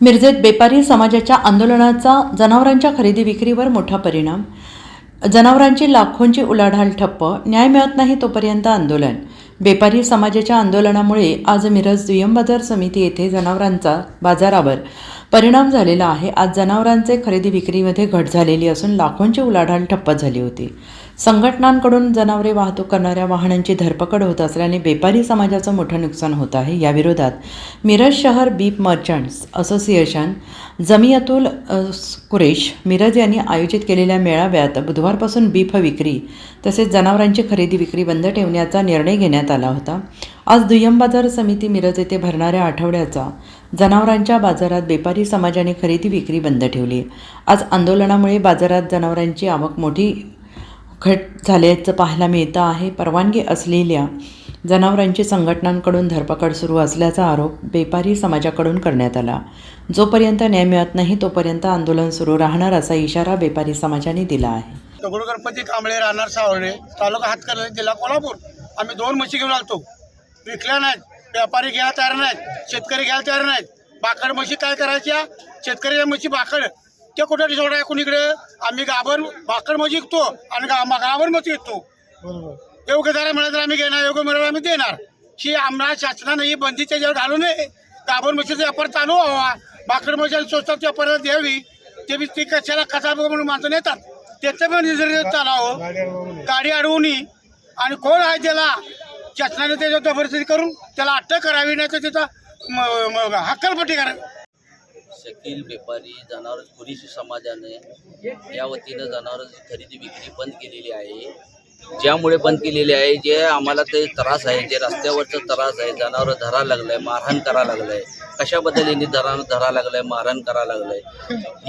मिरजेत बेपारी समाजाच्या आंदोलनाचा जनावरांच्या खरेदी विक्रीवर मोठा परिणाम. जनावरांची लाखोंची उलाढाल ठप्प न्याय मिळत नाही तोपर्यंत आंदोलन. बेपारी समाजाच्या आंदोलनामुळे आज मिरज दुय्यम बाजार समिती येथे जनावरांचा बाजारावर परिणाम झालेला आहे. आज जनावरांचे खरेदी विक्रीमध्ये घट झालेली असून लाखोंची उलाढाल ठप्प झाली होती. संघटनांकडून जनावरे वाहतूक करणाऱ्या वाहनांची धरपकड होत असल्याने बेपारी समाजाचं मोठं नुकसान होत आहे. याविरोधात मिरज शहर beef merchants association Jamiatul Quresh Miraj यांनी आयोजित केलेल्या मेळाव्यात बुधवारपासून बीफ विक्री तसेच जनावरांची खरेदी विक्री बंद ठेवण्याचा निर्णय घेण्यात आला होता. आज दुय्यम बाजार समिती मिरज येथे भरणाऱ्या आठवड्याचा जनावरांच्या बाजारात बेपारी समाजाने खरेदी विक्री बंद ठेवली. आज आंदोलनामुळे बाजारात जनावरांची आवक मोठी घट झाल्याचं पाहायला मिळतं आहे. परवानगी असलेल्या जनावरांची संघटनांकडून धरपकड सुरू असल्याचा आरोप बेपारी समाजाकडून करण्यात आला. जोपर्यंत न्याय मिळत नाही तोपर्यंत आंदोलन सुरू राहणार असा इशारा बेपारी समाजाने दिला आहे. दगडू गणपती कांबळे राहणार सावळे तालुका हातकर्ली जिल्हा कोल्हापूर. आम्ही दोन म्हशी घेऊन आलतो. विकल्या नाहीत. व्यापारी घ्यायला तयार नाहीत. शेतकरी घ्यायला तयार नाहीत. बाकड म्हशी काय करायच्या? शेतकरी म्हशी बाकड ते कुठे सोडाय कुणीकडे आम्ही गाभर बाकड म्हशी विकतो आणि गा गाभर म्हशी विकतो योग्य दरा मिळाला तर आम्ही घेणार योग्य मिळालं आम्ही देणार. ही आम्हाला शासनानं ही बंदी त्याच्यावर घालू नये. गाभर म्हशीचा व्यापार चालू व्हावा. बाकड म्हशी आणि स्वस्तात व्यापाराला द्यावी. ते बी ती कशाला कसा म्हणून माणसं नेतात. त्याचं पण निसर्ग चालावं गाडी अडवून आणि कोण आहे त्याला? शासनाने त्याच्या जबरदस्ती करून त्याला अटक करावी नाही तर त्याचा हक्कलपट्टी करावी. शकील व्यापारी जनावर कुरीशी समाजाने या वतीनं जनावरांची खरेदी विक्री बंद केलेली आहे. ज्यामुळे बंद केलेली आहे जे आम्हाला ते त्रास आहे जे रस्त्यावरचा त्रास आहे जनावर धरा लागलंय मारहाण करा लागलंय. कशाबद्दल यांनी धरा धरा लागलंय मारहाण करा लागलंय?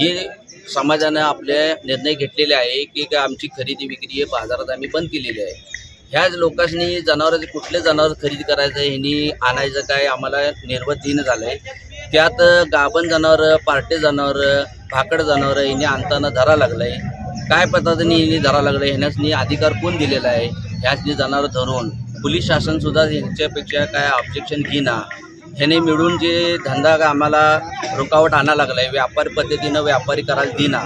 हे समाजानं आपले निर्णय घेतलेले आहे की आमची खरेदी विक्री हे बाजारात आम्ही बंद केलेली आहे. ह्याच लोकांनी जनावरांचे कुठले जनावर खरेदी करायचं ह्यांनी आणायचं काय आम्हाला निर्बंधीन झालं आहे त्यात गाभण जनावर पार्टे जनावर भाकड जनावर यांनी आणताना धरा लागलंय. काय पद्धतीने यांनी धरा लागलंय ह्यानंच अधिकार कोण दिलेला आहे? ह्याचनी जनावर धरून. पोलीस शासन सुद्धा यांच्यापेक्षा काय ऑब्जेक्शन घेईना. ह्याने मिळून जे धंदा आम्हाला रुकावट आणा लागलाय व्यापारी पद्धतीनं व्यापारी करायला देना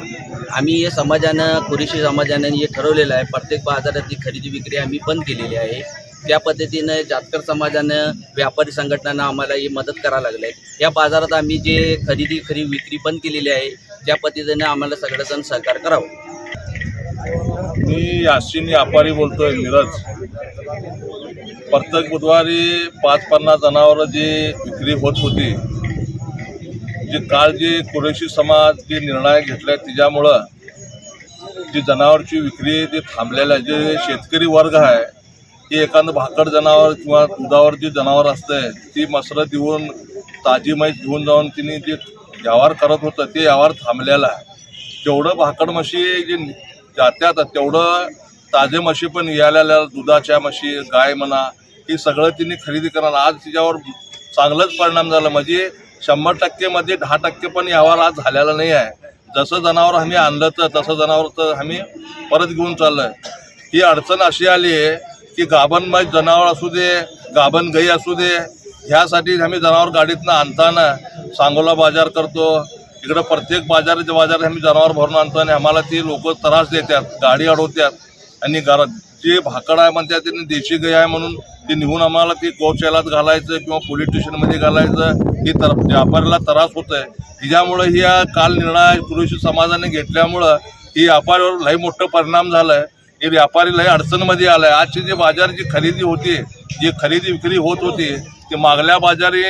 आम्ही हे समाजानं कुरेशी समाजानं हे ठरवलेलं आहे. प्रत्येक बाजारातली खरेदी विक्री आम्ही बंद केलेली आहे. त्या पद्धतीनं जातकर समाजानं व्यापारी संघटनांना आम्हाला ही मदत करायला लागले आहे या बाजारात आम्ही जे खरेदी खरी विक्री पण केलेली आहे त्या पद्धतीने आम्हाला सगळेजण सहकार करावं. मी याशिन व्यापारी बोलतोय मिरज प्रत्येक बुधवारी पाच पन्नास जनावरं जी विक्री होत होती जी काल जी कुरेशी समाज जे निर्णय घेतलाय त्याच्यामुळं जी जनावरची विक्री जी थांबलेलं आहे जे शेतकरी वर्ग आहे की एखादं भाकड जनावर किंवा दुधावर जी जनावर असते ती मसरत देऊन ताजी म्हैस घेऊन जाऊन तिने जे व्यवहार करत होतं ते व्यवहार थांबलेला आहे. जेवढं भाकड म्हशी जे जात्यात तेवढं ताजे म्हशी पण यायला दुधाच्या म्हशी गाय म्हणा हे सगळं तिने खरेदी करणार. आज तिच्यावर चांगलंच परिणाम झाला. म्हणजे शंभर टक्केमध्ये दहा टक्के पण यावर आज झालेला नाही आहे. जसं जनावर आम्ही आणलं तर तसं जनावर तर आम्ही परत घेऊन चाललं ही अडचण अशी आली आहे की गाभण म्हैस जनावर असू दे गाभण गाई असू दे ह्यासाठी आम्ही जनावर गाडीतनं आणताना सांगोला बाजार करतो. इकडं प्रत्येक बाजाराच्या बाजारात आम्ही जनावर भरून आणतो आणि आम्हाला ती लोक त्रास देतात गाडी अडवतात. आणि घरात जे भाकड आहे म्हणतात त्यांनी देशी गाय आहे म्हणून ते निघून आम्हाला ती गौशालात घालायचं किंवा पोलीस स्टेशनमध्ये घालायचं. ही तर व्यापाऱ्याला त्रास होत आहे तिच्यामुळं ही काल निर्णय कृषी समाजाने घेतल्यामुळं ही व्यापाऱ्यावर लई मोठं परिणाम झालाय. हे व्यापारी लय अडचणमध्ये आलाय. आजची जी खरेदी होती जी खरेदी विक्री होत होती ती मागल्या बाजारी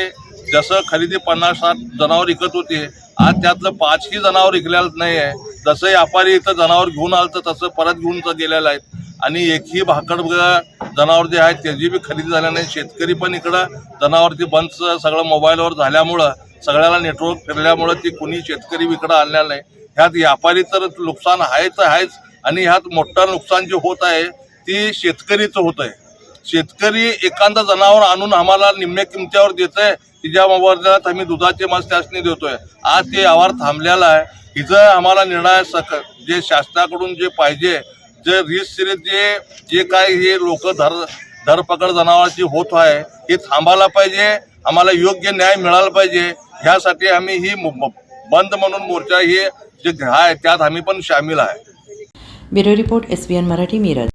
जसं खरेदी पन्नास साठ जनावर विकत होते आज त्यातलं पाचही जनावर विकलेलं नाही आहे जसं व्यापारी इथं जनावर घेऊन आलं तर तसं परत घेऊन तर गेलेलं आहेत. आणि एकही भाकड जनावर जे आहेत त्याची बी खरेदी झाल्या नाही. शेतकरी पण इकडं जनावरती बंद सगळं मोबाईलवर झाल्यामुळं सगळ्याला नेटवर्क फिरल्यामुळं ती कुणी शेतकरी इकडं आणल्या नाही. ह्यात व्यापारी तर नुकसान आहे तर आहेच आणि ह्यात मोठं नुकसान जे होत आहे ती शेतकरीचं होत आहे. शेतकरी एखादं जनावर आणून आम्हाला निम्म्या किमतीवर आहे तिच्या मोबदल्यात आम्ही दुधाचे मास त्यासनी देतोय. आज ते आवार थांबलेला आहे. हिचं आम्हाला निर्णय सक जे शासनाकडून जे पाहिजे जे रीस जे जे काय हे लोक धर धरपकड जनावरांची होत आहे हे थांबायला पाहिजे. आम्हाला योग्य न्याय मिळाला पाहिजे. ह्यासाठी आम्ही ही बंद म्हणून मोर्चा ही जे आहे त्यात आम्ही पण सामील आहे. Bureau report S B N Marathi Miraj.